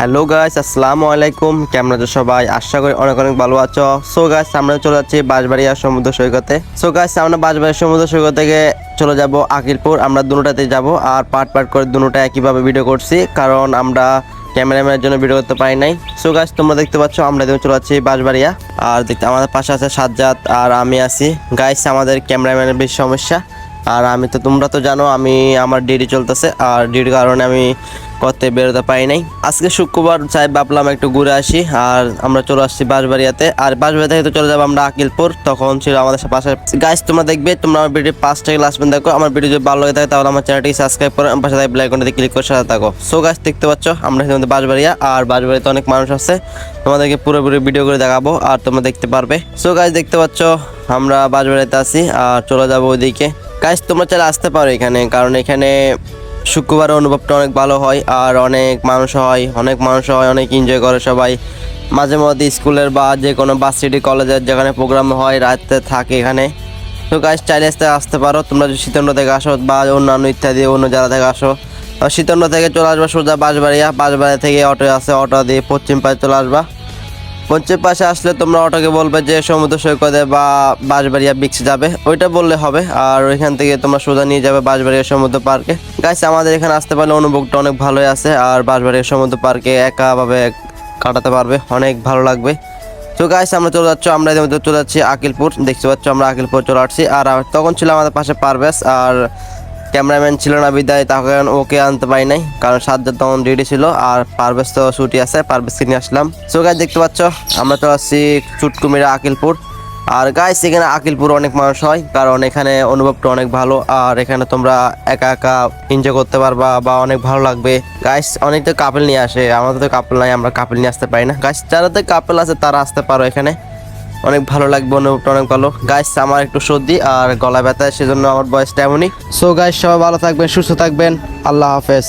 Hello guys আসসালামু আলাইকুম। কেমন আছো সবাই? আশা করি অনেক অনেক ভালো আছো। সো গাইস আমরা চলে যাচ্ছি বাঁশবাড়িয়া সমুদ্র সৈকতে। সো গাইস আমরা বাঁশবাড়িয়া সমুদ্র সৈকত থেকে চলে যাব আকিলপুর। আমরা দুটাতে যাব আর পার্ট পার্ট করে দুটোটা একইভাবে ভিডিও করছি, কারণ আমরা ক্যামেরাম্যানের জন্য ভিডিও করতে পারি নাই। সো গাইস তোমরা দেখতে পাচ্ছ, আমরা এখন চলে যাচ্ছি বাঁশবাড়িয়া। আর দেখতে, আমাদের পাশে আছে সাজ্জাদ আর আমি আছি। গাইস আমাদের ক্যামেরাম্যানের বেশি সমস্যা। আর আমি তো, তোমরা তো জানো, আমি, আমার ডিউটি চলতেছে। আর ডিউটির কারণে আমি করতে বেরোতে পারি নাই। আজকে শুক্রবার চাই ভাবলাম একটু ঘুরে আসি, আর আমরা চলে আসছি বাঁশবাড়িয়াতে। আর বাঁশবাড়িয়া থেকে তো চলে যাব আমরা আকিলপুর, তখন ছিল আমাদের পাশে গাছ তোমরা দেখবে, তোমরা আমার ভিডিও পাঁচ থেকে লাস্ট পর্যন্ত দেখো। আমার ভিডিও যদি ভালো লাগে থাকে, তাহলে আমার চ্যানেলটিকে সাবস্ক্রাইব করে আমার পাশে ব্ল্যাক আইকনটাতে ক্লিক করে সাথে থাকো। সো গাছ দেখতে পাচ্ছ, আমরা এখানে বাঁশবাড়িয়া, আর বাঁশবাড়িতে অনেক মানুষ আছে। তোমাদেরকে পুরোপুরি ভিডিও করে দেখাবো, আর তোমরা দেখতে পারবে। সো গাছ দেখতে পাচ্ছ, আমরা বাঁশবাড়িতে আছি, আর চলে যাব ওইদিকে। গাছ তোমরা চাইলে আসতে পারো এখানে, কারণ এখানে শুক্রবার অনুভবটা অনেক ভালো হয় আর অনেক মানুষ হয়, অনেক মানুষ হয়, অনেক এনজয় করে সবাই। মাঝে মধ্যে স্কুলের বা যে কোনো বাস সিটি কলেজের যেখানে প্রোগ্রাম হয়, রাতে থাকে এখানে। তো গাইস চাইলে আসতে আসতে পারো। তোমরা যদি শীতন্ড থেকে আসো বা অন্যান্য ইত্যাদি, অন্য জায়গা থেকে আসো। শীতন্ড থেকে চলে আসবা সোজা বাঁশবাড়িয়া। বাঁশবাড়িয়া থেকে অটো আছে অটো দিয়ে পশ্চিম পাশে চলে আসবা। পশ্চিম পাশে আসলে তোমরা অটোকে বলবে যে সমুদ্র সৈকতে বা বাঁশবাড়িয়া বিক্স যাবে। ওইটা বললে হবে। আর ওইখান থেকে তোমরা সোজা নিয়ে যাবে বাঁশবাড়িয়া সমুদ্র পার্কে। গাইস আমাদের এখানে আসতে পারলে অনুভবটা অনেক ভালোই আছে। আর বাঁশবাড়িয়া সমুদ্র পার্কে একাভাবে কাটাতে পারবে। অনেক ভালো লাগবে। তো গাইস আমরা চলে যাচ্ছ। আমরা এদের মধ্যে চলে যাচ্ছি আকিলপুর। দেখতে পাচ্ছ, আমরা আকিলপুর চলে আসছি। আর তখন ছিল আমাদের পাশে পারভেজ। আর ক্যামেরাম্যান ছিল না বিদায় তখন ওকে আনতে পারি নাই, কারণ সাতজন তখন রেডি ছিল আর পারভেজ তো ছুটি আছে পারভেজকে নিয়ে আসলাম। সো গাইস দেখতে পাচ্ছ, আমরা তো আসছি চুটকুমিরা আকিলপুর। আর গাইস এখানে আকিলপুর অনেক মানুষ হয়, কারণ এখানে অনুভবটা অনেক ভালো, আর এখানে তোমরা একা একা এনজয় করতে পারবা বা অনেক ভালো লাগবে। গাইস অনেক তো কাপেল নিয়ে আসে, আমাদের তো কাপেল নাই, আমরা কাপেল নিয়ে আসতে পারি না। গাইস যারা তো কাপেল আছে, তারা আসতে পারো এখানে। অনেক ভালো লাগবে অনুভবটা অনেক ভালো। গাইস আমার একটু সর্দি আর গলা ব্যথা, সেজন্য আমার বয়সটা এমনই। সো গাইস সবাই ভালো থাকবেন, সুস্থ থাকবেন। আল্লাহ হাফেজ।